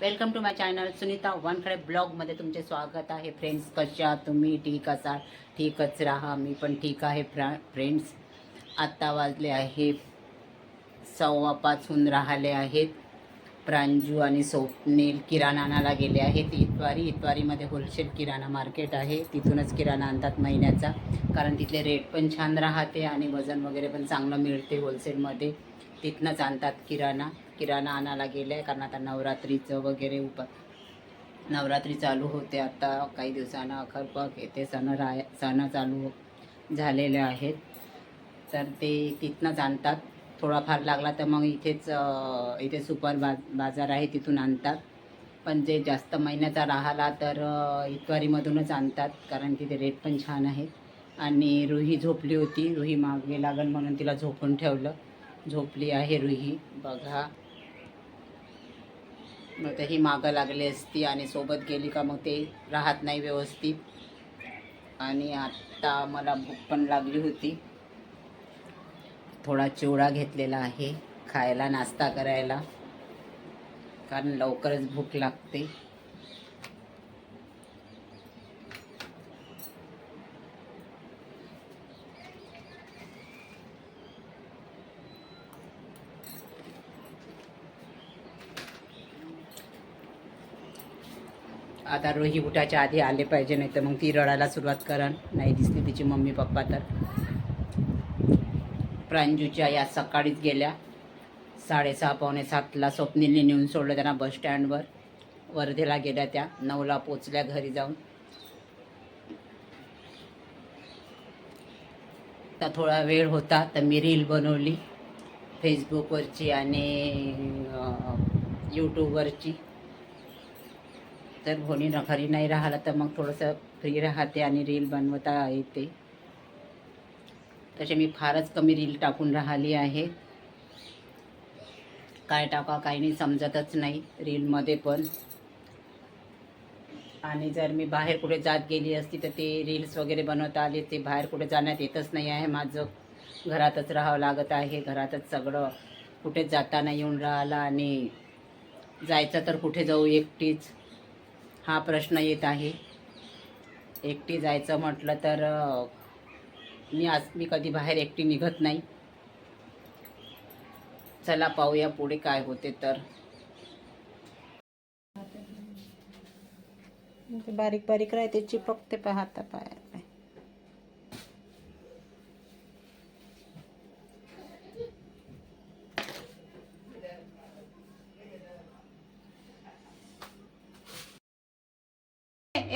Welcome to my channel Sunita Wankhede ब्लॉगमध्ये तुमचे स्वागत आहे. फ्रेंड्स कशा तुम्ही? ठीक असाल ठीकच राहा. मी पण ठीक आहे फ्रा फ्रेंड्स आत्ता वाजले आहे सव्वा पाच होऊन राहिले आहेत. प्रांजू आणि स्वप्नील किराणा आणायला गेले आहेत. इतवारी इतवारीमध्ये होलसेल किराणा मार्केट आहे. तिथूनच किराणा आणतात महिन्याचा. कारण तिथले रेट पण छान राहते आणि वजन वगैरे पण चांगलं मिळते होलसेलमध्ये तिथनंच आणतात किराणा. किराणा आणायला गेले आहे कारण आता नवरात्रीचं वगैरे उप नवरात्री चालू होते आता. काही दिवसानं अखरपक येते सण राय सण चालू झालेले आहेत. तर ते तिथनंच आणतात. थोडाफार लागला तर मग इथेच इथे सुपर बा बाजार आहे तिथून आणतात. पण जे जास्त महिन्याचा राहिला तर इतवारीमधूनच आणतात कारण तिथे रेट पण छान आहे आणि रुही झोपली होती रुही मागे लागल म्हणून तिला झोपून ठेवलं. झोपली आहे रुही बघा. मग ही मागं लागली असती आणि सोबत गेली का मग ते राहत नाही व्यवस्थित. आणि आत्ता मला भूक पण लागली होती. थोडा चिवडा घेतलेला आहे खायला नाश्ता करायला. कारण लवकरच भूक लागते. आता रोही उठाच्या आधी आले पाहिजे नाही तर मग ती रडायला सुरुवात करण नाही दिसली तिची मम्मी पप्पा तर. प्रांजूच्या या सकाळीच गेल्या. साडेसहा पावणे सातला स्वप्नीलने नेऊन सोडलं त्यांना बस स्टँडवर. वर्धेला गेल्या त्या. नऊला पोचल्या घरी जाऊन. तर थोडा वेळ होता तर मी रील बनवली. फेसबुकवरची आणि यूट्यूबवरची. तर कोणी घरी नाही राहिलं तर मग थोडंसं फ्री राहते आणि रील बनवता येते. तसे मी फारच कमी रील टाकून राहिली आहे. काय टाका काही नाही समजतच नाही रीलमध्ये पण. आणि जर मी बाहेर कुठे जात गेली असती तर ते रील्स वगैरे बनवता आले ते बाहेर कुठे जाण्यात येतच नाही आहे. माझं घरातच राहावं लागत आहे. घरातच सगळं कुठेच जाताना येऊन राहिलं आणि जायचं तर कुठे जाऊ एकटीच? हा प्रश्न येत आहे. एकटी जायचं म्हटलं तर मी आज मी कधी बाहेर एकटी निघत नाही. चला पाहूया पुढे काय होते तर. बारीक बारीक राहते चिपकते पाहता पाय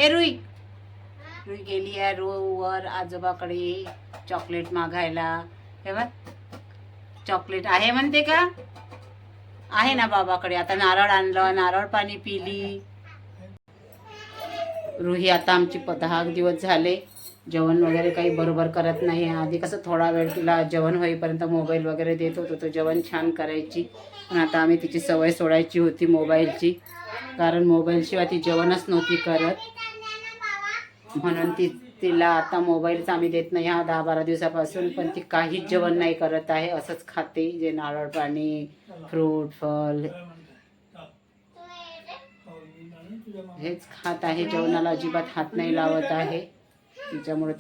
एरुई मी गेली आहे रोवर आजोबाकडे चॉकलेट मागायला. हे बघ चॉकलेट आहे म्हणते का? आहे ना बाबाकडे. आता नारळ आणलं नारळ पाणी पिली. रुही आता आमची प- दहा दिवस झाले. जेवण वगैरे काही बरोबर करत नाही आधी कसं थोडा वेळ तिला जेवण होईपर्यंत मोबाईल वगैरे देत होतो तो जेवण छान करायची. पण आता आम्ही तिची सवय सोडायची होती मोबाईलची. कारण मोबाईलशिवाय ती जेवणच नव्हती करत. म्हणून ती तिला आता मोबाईलच आम्ही देत नाही. ह्या दहा बारा दिवसापासून पण ती काहीच जेवण नाही करत आहे. असंच खाते. जे नारळ पाणी फ्रूट फल हेच खात आहे. जेवणाला अजिबात हात नाही लावत आहे. तिच्यामुळे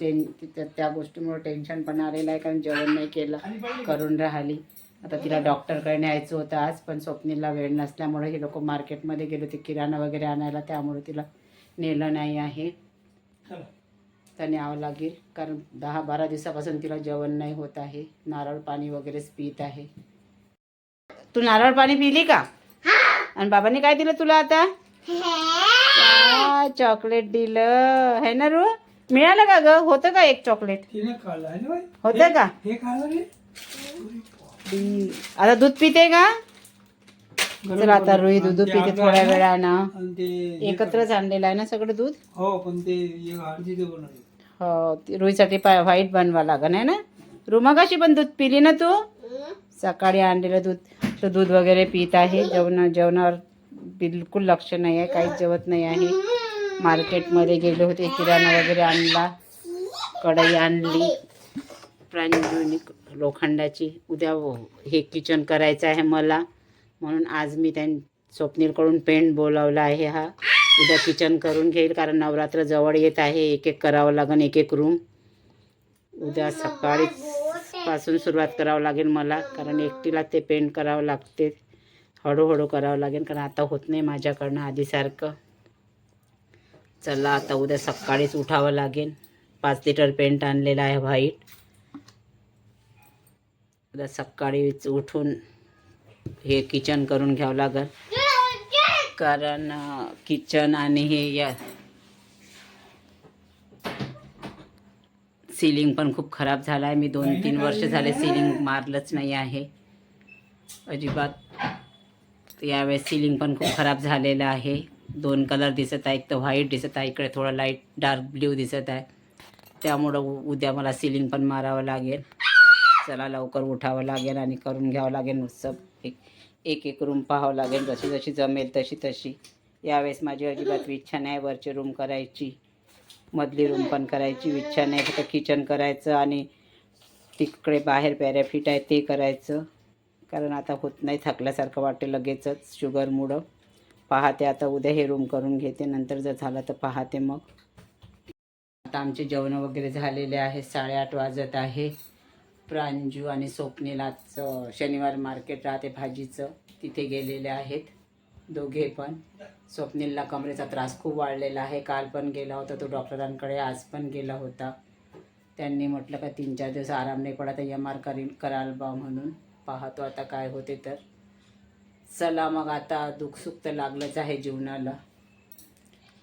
ते त्या गोष्टीमुळे टेन्शन पण आलेलं आहे. कारण जेवण नाही केलं करून राहिली. आता तिला डॉक्टरकडे न्यायचं होतं आज पण स्वप्नीला वेळ नसल्यामुळे हे लोक मार्केटमध्ये गेले होते. किराणा वगैरे आणायला. त्यामुळे तिला नेलं नाही आहे. तर न्यावं लागेल. कारण दहा बारा दिवसापासून तिला जेवण नाही होत आहे. नारळ पाणी वगैरेच पित आहे. तू नारळ पाणी पिली का? आणि बाबांनी काय दिलं तुला आता? चॉकलेट दिलं. है ना रू? मिळालं का ग? होतं का एक चॉकलेट आहे? होतं का? हे. आता दूध पिते का? चला आता रुई दूध पिते थोड्या वेळानं. एकत्रच आणलेलं आहे ना सगळं दूध? हो पण ते हो पा व्हाईट बनवा लागन आहे ना? रुमा कशी पण दूध पिली ना तू? सकाळी आणलेलं दूध. तो दूध वगैरे पित आहे. जेवण जेवणावर बिलकुल लक्ष नाही आहे. काहीच जेवत नाही आहे. मार्केटमध्ये गेले होते. किराणा वगैरे आणला. कढई आणली. प्रांजूनी लोखंडाची. उद्या हे किचन करायचं आहे मला. म्हणून आज मी त्यां स्वप्नीलकडून पेंट बोलावला आहे हा. उद्या किचन करून घेईल कारण नवरात्र जवळ येत आहे. एक एक करावं लागेल एक एक रूम उद्या सकाळीच पासून सुरुवात करावं लागेल मला कारण एकटीला ते पेंट करावं लागते. हळूहळू करावं लागेल कारण आता होत नाही माझ्याकडनं आधीसारखं चला आता उद्या सकाळीच उठावं लागेल. पाच लिटर पेंट आणलेला आहे व्हाईट. उद्या सकाळीच उठून हे किचन करून घ्यावं लागेल. कारण किचन आणि हे या सिलिंग पण खूप खराब झाला आहे मी दोन तीन वर्ष झाले सिलिंग मारलंच नाही आहे. अजिबात. यावेळेस सिलिंग पण खूप खराब झालेलं आहे. दोन कलर दिसत आहे एक तर व्हाईट दिसत आहे. इकडे थोडं लाइट डार्क ब्ल्यू दिसत आहे. त्यामुळं उ- उद्या मला सिलिंग पण मारावं लागेल. चला लवकर उठावं लागेल आणि करून घ्यावं लागेल सब एक एक एक रूम पाहावं लागेल. जशी जशी जमेल तशी तशी. यावेळेस माझी अजिबात इच्छा नाही वरची रूम करायची. मधली रूम पण करायची इच्छा नाही. फक्त किचन करायचं आणि तिकडे बाहेर पॅराफिट आहे ते करायचं. कारण आता होत नाही थकल्यासारखं वाटते लगेचच. शुगरमुळं पाहते आता उद्या हे रूम करून घेते. नंतर जर झालं तर पाहते मग. आता आमचे जेवण वगैरे झालेले आहे. साडेआठ वाजत आहे. प्रांजू आणि स्वप्नीलाचं शनिवार मार्केट राहते भाजीचं. तिथे गेलेले आहेत दोघे पण. स्वप्नीलला कमरेचा त्रास खूप वाढलेला आहे. काल पण गेला होता तो डॉक्टरांकडे आज पण गेला होता. त्यांनी म्हटलं का तीन चार दिवस आराम नाही पडा तर एम आर करीन कराल बा म्हणून. पाहतो आता काय होते तर. चला मग आता दुखसुख तर लागलंच आहे जीवनाला.